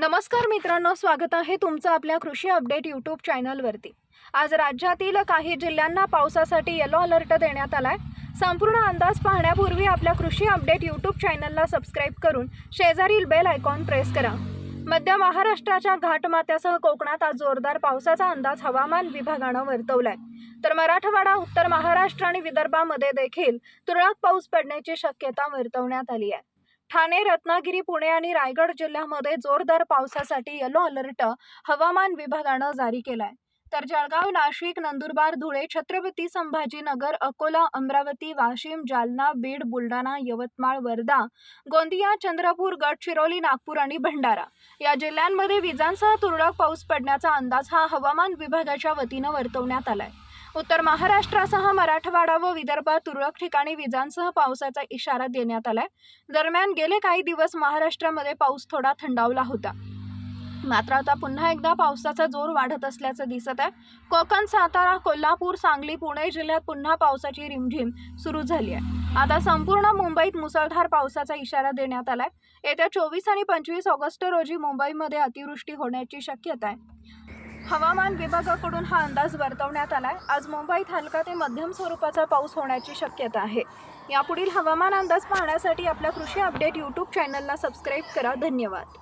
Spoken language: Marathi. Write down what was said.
नमस्कार मित्रांनो स्वागत आहे तुमचं आपल्या कृषी अपडेट यूट्यूब चॅनलवरती. आज राज्यातील काही जिल्ह्यांना पावसासाठी येलो अलर्ट देण्यात आला आहे संपूर्ण अंदाज पाहण्यापूर्वी आपल्या कृषी अपडेट यूट्यूब चॅनलला सबस्क्राईब करून शेजारील बेल आयकॉन प्रेस करा. मध्य महाराष्ट्राच्या घाटमात्यासह कोकणात आज जोरदार पावसाचा अंदाज हवामान विभागानं वर्तवलाय. तर मराठवाडा उत्तर महाराष्ट्र आणि विदर्भामध्ये देखील तुरळक पाऊस पडण्याची शक्यता वर्तवण्यात आली आहे. ठाणे रत्नागिरी पुणे आणि रायगड जिल्ह्यामध्ये जोरदार पावसासाठी येलो अलर्ट हवामान विभागानं जारी केलाय. तर जळगाव नाशिक नंदुरबार धुळे छत्रपती संभाजीनगर अकोला अमरावती वाशिम जालना बीड बुलढाणा यवतमाळ वर्धा गोंदिया चंद्रपूर गडचिरोली नागपूर आणि भंडारा या जिल्ह्यांमध्ये विजांसह तुरळक पाऊस पडण्याचा अंदाज हा हवामान विभागाच्या वतीनं वर्तवण्यात आलाय. उत्तर महाराष्ट्रासह मराठवाडा व विदर्भात तुरळक ठिकाणी विजांसह पावसाचा इशारा देण्यात आलाय. दरम्यान गेले काही दिवस महाराष्ट्रामध्ये पाऊस थोडा थंडावला होता. मात्र आता पुन्हा एकदा पावसाचा जोर वाढत असल्याचं दिसत आहे. कोकण सातारा कोल्हापूर सांगली पुणे जिल्ह्यात पुन्हा पावसाची रिमझिम सुरू झाली आहे. आता संपूर्ण मुंबईत मुसळधार पावसाचा इशारा देण्यात आलाय. येत्या चोवीस आणि पंचवीस ऑगस्ट रोजी मुंबईमध्ये अतिवृष्टी होण्याची शक्यता आहे. हवामान विभागाकडून हा अंदाज वर्तवण्यात आला आहे आज मुंबईत हलका ते मध्यम स्वरूपाचा पाऊस होण्याची शक्यता आहे. यापुढील हवामान अंदाज पाहण्यासाठी आपल्या कृषी अपडेट यूट्यूब चॅनलला सबस्क्राईब करा. धन्यवाद.